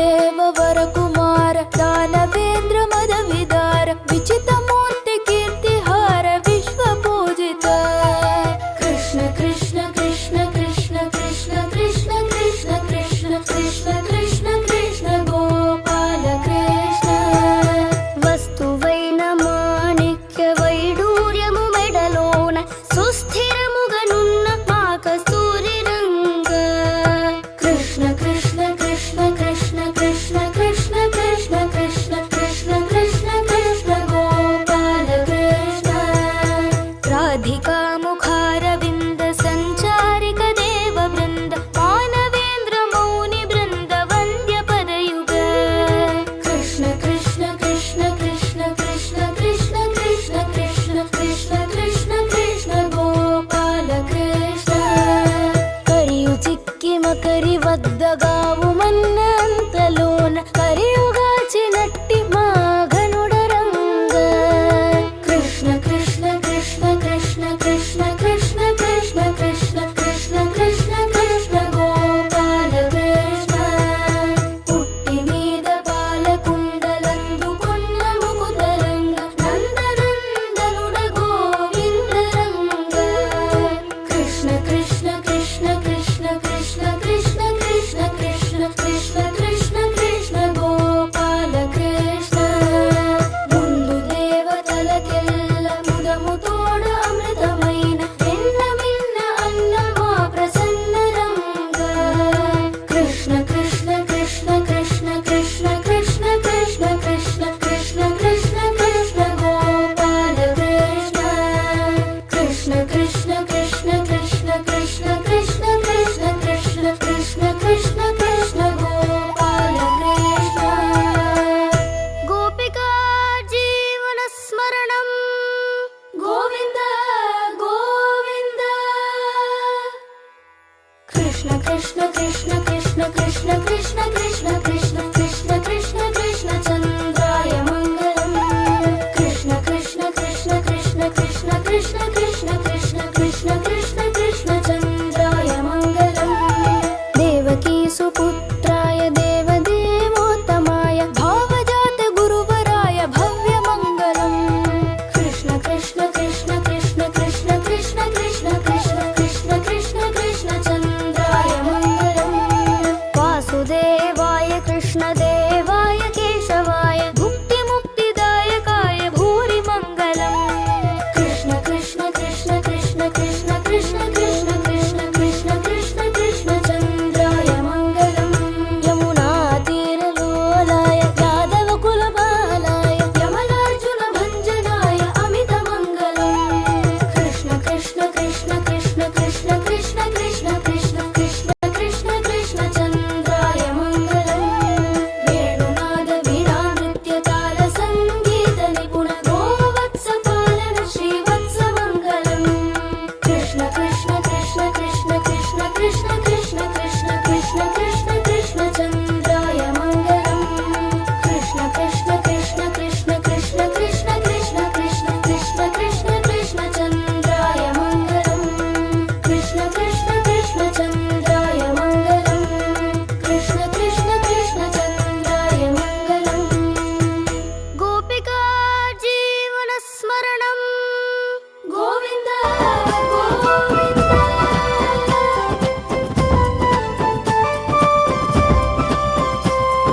devo varakuma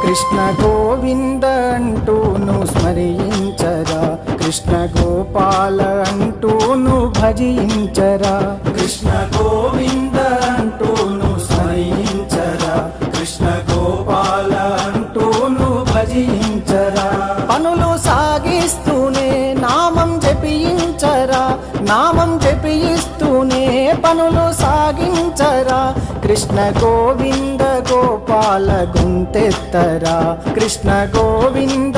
Krishna Govinda అంటూను స్మరించరా. Krishna Gopala అంటూను భజించరా. Krishna Govinda అంటూను స్మరించరా. Krishna Gopala అంటూను భజించరా. పనులు సాగిస్తూనే నామం జపించరా నామం జపిస్తూనే పనులు కృష్ణ గోవింద గోపాల గుంతెత్తరా. కృష్ణ గోవింద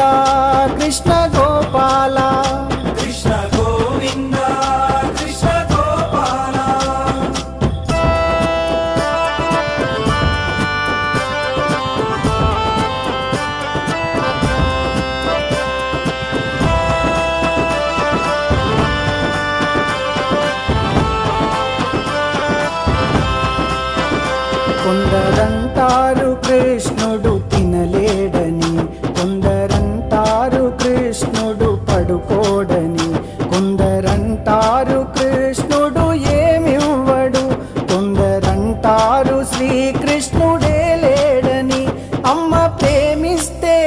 కృష్ణ గోపాల. కొందరంటారు కృష్ణుడు తినలేడని కొందరంటారు కృష్ణుడు పడుకోడని కొందరంటారు కృష్ణుడు ఏమివ్వడు కొందరంటారు శ్రీకృష్ణుడే లేడని. అమ్మ ప్రేమిస్తే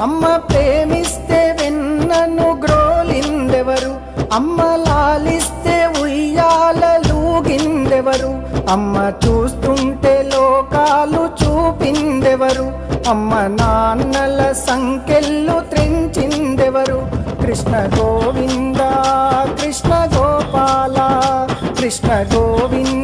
అమ్మ ప్రేమిస్తే వెన్నను గ్రోలిందెవరు? అమ్మ లాలిస్తే ఉయ్యాలలూగిందెవరు అమ్మ చూస్తుంటే లోకాలు చూపిందెవరు? అమ్మ నాన్నల సంకెళ్ళు త్రించిందెవరు? కృష్ణ గోవింద కృష్ణ గోపాల కృష్ణ గోవింద.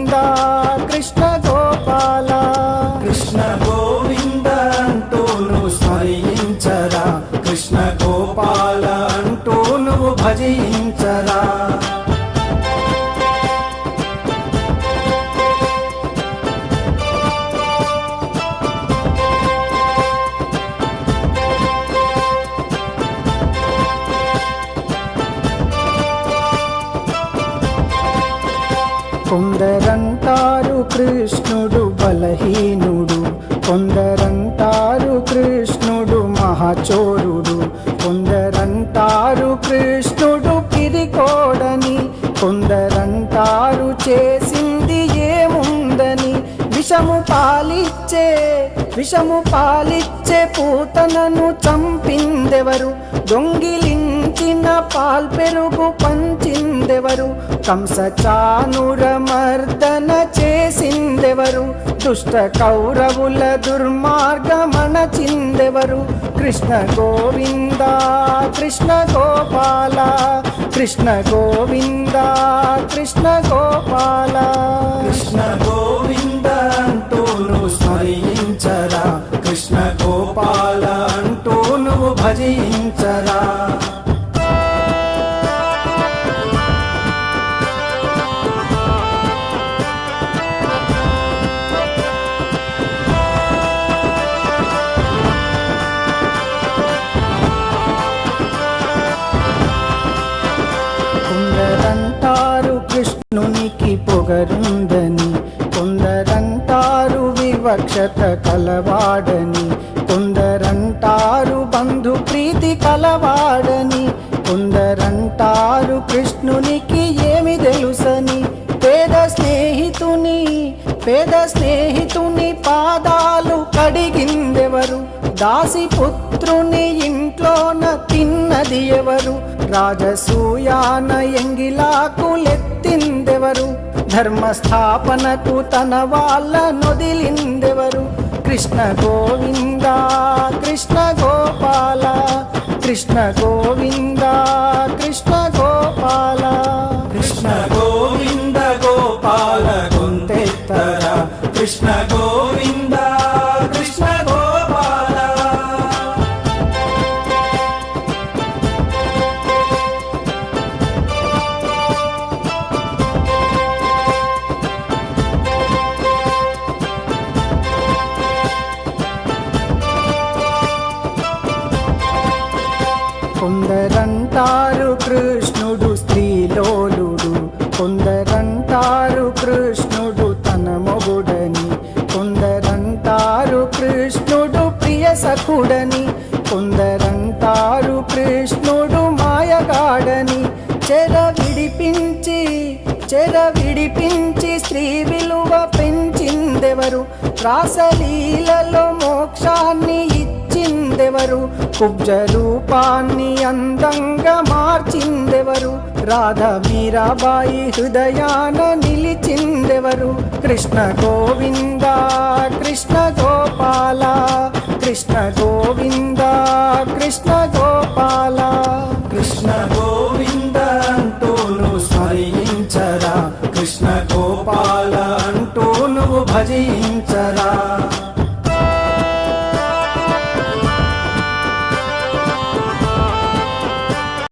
కృష్ణుడు బలహీనుడు కొందరంటారు కృష్ణుడు మహాచోరుడు కొందరంటారు కృష్ణుడు పిరికోడని కొందరంటారు చేసింది ఏముందని విషము పాలిచ్చే విషము పాలిచ్చే పూతనను చంపిందెవరు? దొంగిలించిన పాల్పెరుగు పంచింది చేసిందెవరు? కంసచానురమర్దన చేసిందెవరు? దుష్ట కౌరవుల దుర్మార్గమణచిందెవరు? కృష్ణ గోవింద కృష్ణ గోపాల కృష్ణ గోవింద కృష్ణ గోపాల. కృష్ణ గోవింద కృష్ణునికి ఏమి తెలుసని? పేద స్నేహితుని పేద స్నేహితుని పాదాలు కడిగిందెవరు? దాసి పుత్రుని ఇంట్లోన తిన్నది ఎవరు? రాజసూయాన ఎంగిలాకులెత్తిందెవరు ధర్మస్థాపనకు తన వాళ్ళ నొదిలిందెవరు? కృష్ణ గోవింద కృష్ణ గోపాల కృష్ణ గోవింద కృష్ణ గోపాల. కృష్ణ గోవింద గోపాల గుంతెత్తర. కృష్ణ విడిపించి స్త్రీ విలువ పెంచిందెవరు? రాసలీలలో మోక్షాన్ని ఇచ్చిందెవరు? కుబ్జ రూపాన్ని అందంగా మార్చిందెవరు? రాధ మీరాబాయి హృదయాన నిలిచిందెవరు? కృష్ణ గోవింద కృష్ణ గోపాల కృష్ణ గోవింద కృష్ణ గోపాల. భజించరా?